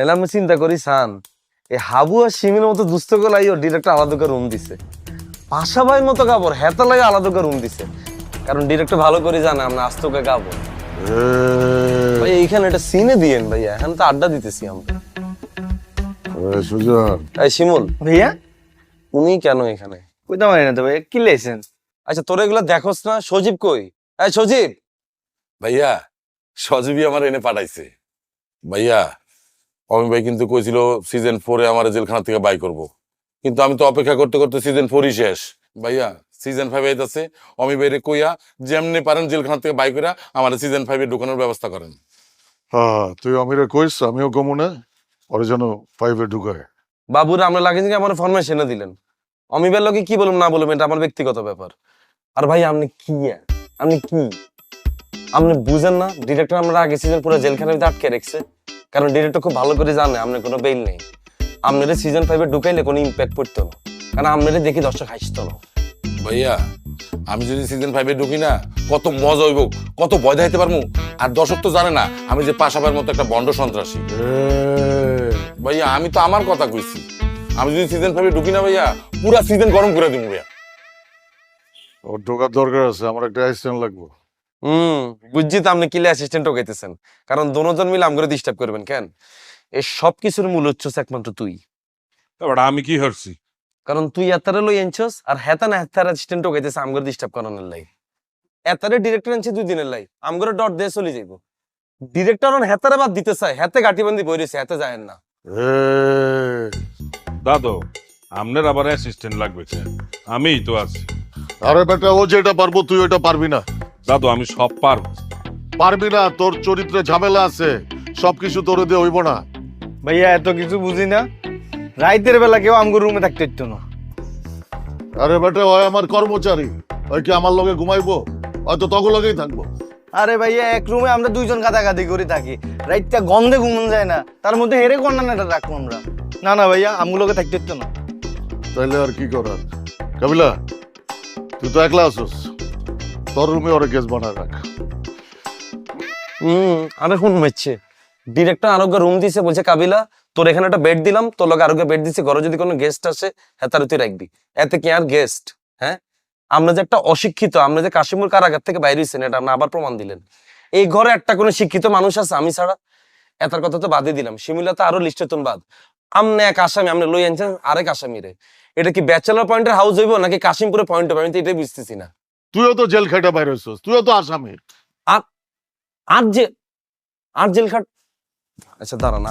এলাম আমি চিন্তা করি সান এই হাবু আর সিমের মতো দুস্থ গলাই ও ডিরেক্টর আলাদা করে রুম দিছে। পাশা ভাই মতো কাপড় হেতা লাগে আলাদা করে রুম দিছে। কারণ ডিরেক্টর ভালো করে জানে আমরা আস্তকে গাবো ভাই এইখানে একটা সিনে দিয়েন ভাইয়া এখন তো আড্ডা দিতেছি আমরা। সুজন। এই শিমুল ভাইয়া? উনি কেন এখানে? কইতে পারি না তো ভাইয়া কি লেছেন আচ্ছা তোরা এগুলো দেখোস না সজীব কই? এই সজীব! ভাইয়া সজীবী আমার এনে পাঠাইছে। ভাইয়া অমি ভাই কিন্তু কইছিল সিজন ফোরে আমার জেলখানা থেকে বাই করব। কিন্তু আমি তো অপেক্ষা করতে করতে সিজন ফোরই শেষ। ভাইয়া সিজন ফাইভ আইতাছে অমি ভাইরে কইয়া যেমনি পারেন জেলখানা থেকে বাই কইরা আমার সিজন ফাইভে ঢুকানোর ব্যবস্থা করেন। হ্যাঁ তুই আমিরে কইস আমিও কমনে ওরে যেন ফাইভে ঢুকায়। বাবুরা আমরা লাগে যে আমার ফরমাইশ এনে দিলেন। অমিবের লোকে কি বলুম না বলুম এটা আমার ব্যক্তিগত ব্যাপার। আর ভাই আপনি কি আপনি কি? আপনি বুঝেন না ডিরেক্টর আমরা আগে সিজন পুরো জেলখানার ভিতরে আটকে রেখেছে। কারণ ডিরেক্টর খুব ভালো করে জানে আপনার কোনো বেল নেই। আপনারা সিজন ফাইভে ঢুকাইলে কোনো ইম্প্যাক্ট পড়তো না। কারণ আপনারা দেখি দর্শক হাসতো না। ভাইয়া আমি যদি সিজন ফাইভে ঢুকি না কত মজা হইব কত ভয় দেখাইতে পারব আর দর্শক তো জানে না আমি যে পাশাবার মতো একটা বন্ড সন্ত্রাসী। ভাইয়া আমি তো আমার কথা কইছি। আমি যদি সিজন ফাইভে ঢুকি না ভাইয়া পুরা সিজন গরম করে দিব ভাইয়া। ওর ঢোকার দরকার আছে আমার একটা অ্যাসিস্ট্যান্ট লাগবে। হুম বুঝছি তো আপনি কিলে অ্যাসিস্ট্যান্ট ঢুকাইতেছেন কারণ দোনোজন মিলে আমগরে ডিস্টার্ব করবেন কেন? এই সব কিছুর মূল হচ্ছে একমাত্র তুই। তারপর আমি কি হরছি কারণ তুই এতারে লই এনছস আর হেতা না হেতার অ্যাসিস্ট্যান্ট ঢুকাইতেছে আমগরে ডিস্টার্ব করানোর লাই। এতারে ডিরেক্টর আনছে দুই দিনের লাই আমগরে ডট দিয়ে চলে যাইব। ডিরেক্টর অন হেতারে বাদ দিতে চায় হেতে গাঁটি বান্ধি বইরেছে হেতে যায় না। দাদু আপনার আবার অ্যাসিস্ট্যান্ট লাগবে? আমিই তো আছি। আরে বেটা ও যেটা পারব তুই ওটা পারবি না। দাদু আমি সব পারব। পারবি না তোর চরিত্রে ঝামেলা আছে। সবকিছু তোরে দিয়ে হইব না। ভাইয়া এত কিছু বুঝি না। রাইতের বেলা কেউ আমগুর রুমে থাকতে হইতো না। আরে বেটা ওই আমার কর্মচারী। ওই কি আমার লগে ঘুমাইবো? হয়তো তখন লগেই থাকব। আরে ভাইয়া এক রুমে আমরা দুইজন গাদাগাদি করে থাকি। রাইতটা গন্ধে ঘুমন যায় না। তার মধ্যে হেরে কর্নারটা রাখব আমরা। না না ভাইয়া আমগুলোকে থাকতে হইতো না। তাইলে আর কি করার? কাবিলা তুই তো একলা আসুস রাখ। হুম, আরে কোন ডিরেক্টর আরোগ্য রুম দিছে বলছে, কাবিলা, তোর এখানে একটা বেড দিলাম, তোর আরোগ্য বেড ঘরে যদি কোনো গেস্ট আসে তুই রাখবি। এতে কি আর গেস্ট হ্যাঁ? আমরা যে একটা অশিক্ষিত, আমরা যে কাশিমুর কারাগার থেকে বাইরে হইছেন, এটা আপনি আবার প্রমাণ দিলেন। এই ঘরে একটা কোনো শিক্ষিত মানুষ আছে, আমি ছাড়া? এটার কথা তো বাদই দিলাম। শিমিলা তো আরও লিস্টে তুন বাদ। আমনে এক আসামি আপনি লই আনছেন আরেক আসামি রে। এটা কি ব্যাচেলার পয়েন্টের হাউস হইব নাকি কাশিমপুরে পয়েন্ট হবে আমি তো এটাই বুঝতেছি না। তুইও তো জেল খেটে বাইরে হইছিস তুইও তো আসামি আর আর যে আর জেল খাট আচ্ছা দাঁড়া না